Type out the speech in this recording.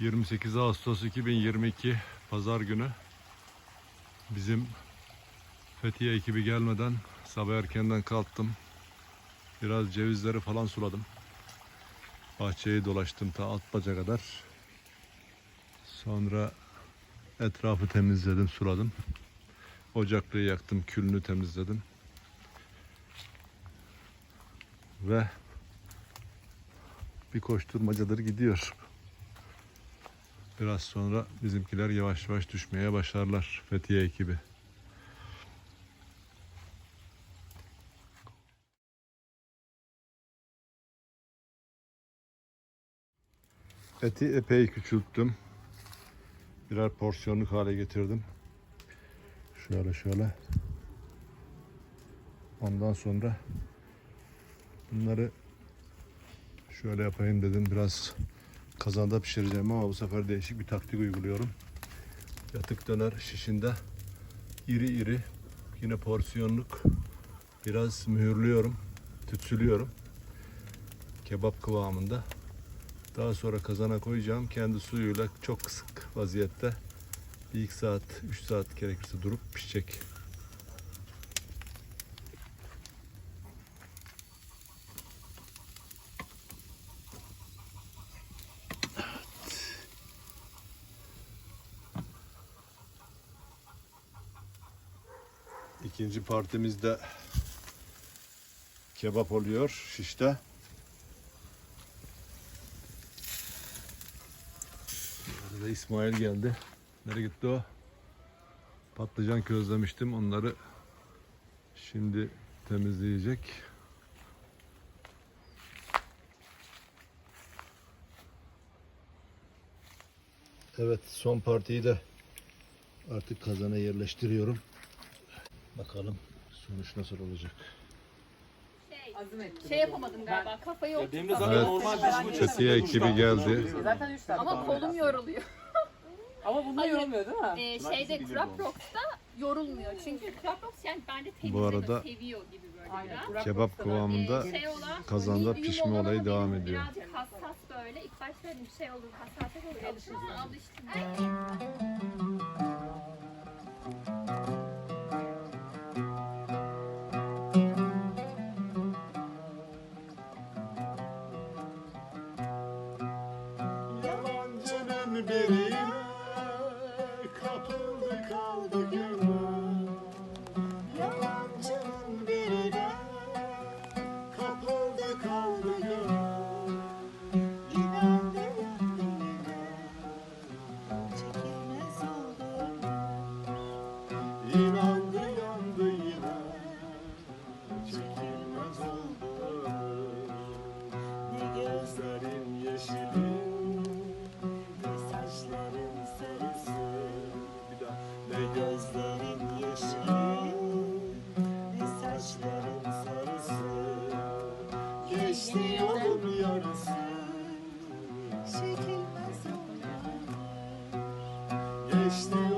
28 Ağustos 2022 Pazar günü bizim Fethiye ekibi gelmeden sabah erkenden kalktım. Biraz cevizleri falan suladım. Bahçeyi dolaştım ta alt baca kadar. Sonra etrafı temizledim, suladım. Ocaklığı yaktım, külünü temizledim. Ve bir koşturmacadır gidiyor. Biraz sonra bizimkiler yavaş yavaş düşmeye başlarlar Fethiye ekibi. Eti epey küçülttüm. Birer porsiyonluk hale getirdim. Şöyle şöyle. Ondan sonra bunları şöyle yapayım dedim. Biraz kazanda pişireceğim ama bu sefer değişik bir taktik uyguluyorum. Yatık döner şişinde iri iri yine porsiyonluk biraz mühürlüyorum, tütsülüyorum. Kebap kıvamında. Daha sonra kazana koyacağım. Kendi suyuyla çok kısık vaziyette bir iki saat, üç saat gerekirse durup pişecek. İkinci partimizde kebap oluyor şişte. Burada İsmail geldi. Nereye gitti o? Patlıcan közlemiştim. Onları şimdi temizleyecek. Evet son partiyi de artık kazana yerleştiriyorum. Bakalım sonuç nasıl olacak. Şey yapamadım galiba kafayı Benim de oturtamadım. zaten Evet. normal pişmiş. Fethiye ekibi geldi. Zaten 3 tane. Ama kolum yoruluyor. Ama bunda Hayır. yorulmuyor değil mi? Ee, şeyde Crop Rocks'ta yorulmuyor. Çünkü Crop Rocks yani bence Bu temizleme arada seviyor gibi böyle biraz. Kebap kıvamında Ee, şey olan, kazanda pişme olan olayı ama devam benim ediyor. Birazcık hassas böyle. İlk başta dedim şey olur, hassasiyet olur. Alıştım ama alıştım. biri Deixe que nós. Este